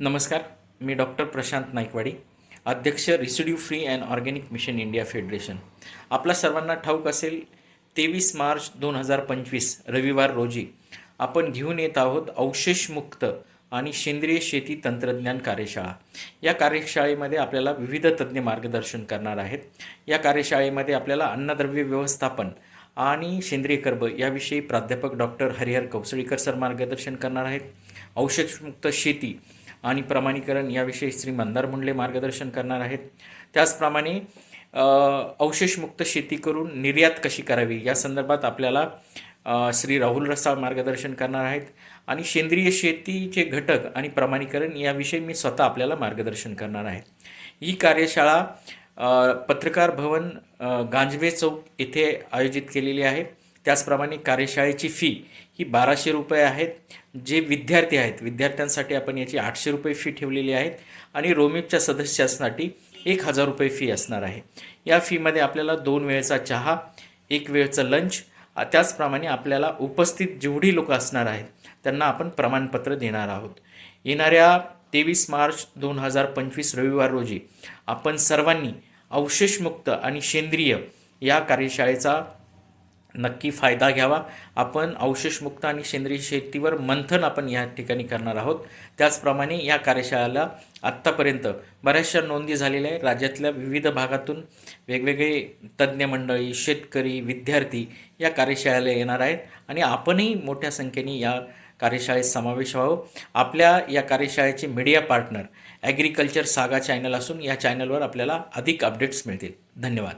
नमस्कार मी डॉक्टर प्रशांत नाईकवाडी अध्यक्ष residue free and organic mission India federation आपला सर्वांना ठाऊक असेल तेवीस मार्च दोन हजार पंचवीस रविवार रोजी आपण घेऊन येत आहोत अवशेषमुक्त आणि सेंद्रिय शेती तंत्रज्ञान कार्यशाळा. या कार्यशाळेमध्ये आपल्याला विविध तज्ज्ञ मार्गदर्शन करणार आहेत. या कार्यशाळेमध्ये आपल्याला अन्नद्रव्य व्यवस्थापन आणि सेंद्रिय कर्ब याविषयी प्राध्यापक डॉक्टर हरिहर कौसळीकर सर मार्गदर्शन करणार आहेत. औषधमुक्त शेती आणि प्रमाणीकरण याविषयी श्री मंदार मुंडले मार्गदर्शन करणार आहेत. त्याचप्रमाणे अवशेषमुक्त शेती करून निर्यात कशी करावी? या संदर्भात आपल्याला श्री राहुल रसाळ मार्गदर्शन करणार आहेत. आणि सेंद्रिय शेतीचे घटक आणि प्रमाणीकरण याविषयी मी स्वतः आपल्याला मार्गदर्शन करणार आहे. ही कार्यशाळा पत्रकार भवन गांजवे चौक येथे आयोजित केलेली आहे. त्याचप्रमाणे कार्यशाळेची फी ही बाराशे रुपये आहेत. जे विद्यार्थी आहेत विद्यार्थ्यांसाठी आपण याची आठशे रुपये फी ठेवलेली आहेत आणि रोमिपच्या सदस्यासाठी एक हजार रुपये फी असणार आहे. या फीमध्ये आपल्याला दोन वेळचा चहा एक वेळचं लंच त्याचप्रमाणे आपल्याला उपस्थित जेवढी लोक असणार आहेत त्यांना आपण प्रमाणपत्र देणार आहोत. येणाऱ्या तेवीस मार्च दोन हजार पंचवीस रविवार रोजी आपण सर्वांनी अवशेषमुक्त आणि सेंद्रिय या कार्यशाळेचा नक्की फायदा घ्यावा. आपण अवशेषमुक्त आणि सेंद्रिय शेतीवर मंथन आपण या ठिकाणी करणार आहोत. त्याचप्रमाणे या कार्यशाळेला आत्तापर्यंत बऱ्याचशा नोंदी झालेल्या आहे राज्यातल्या विविध भागातून वेगवेगळे तज्ज्ञ मंडळी शेतकरी विद्यार्थी या कार्यशाळेला येणार आहेत आणि आपणही मोठ्या संख्येने या कार्यशाळेत समावेश व्हावं. आपल्या या कार्यशाळेचे media partner agriculture saga channel असून या चॅनलवर आपल्याला अधिक अपडेट्स मिळतील. धन्यवाद.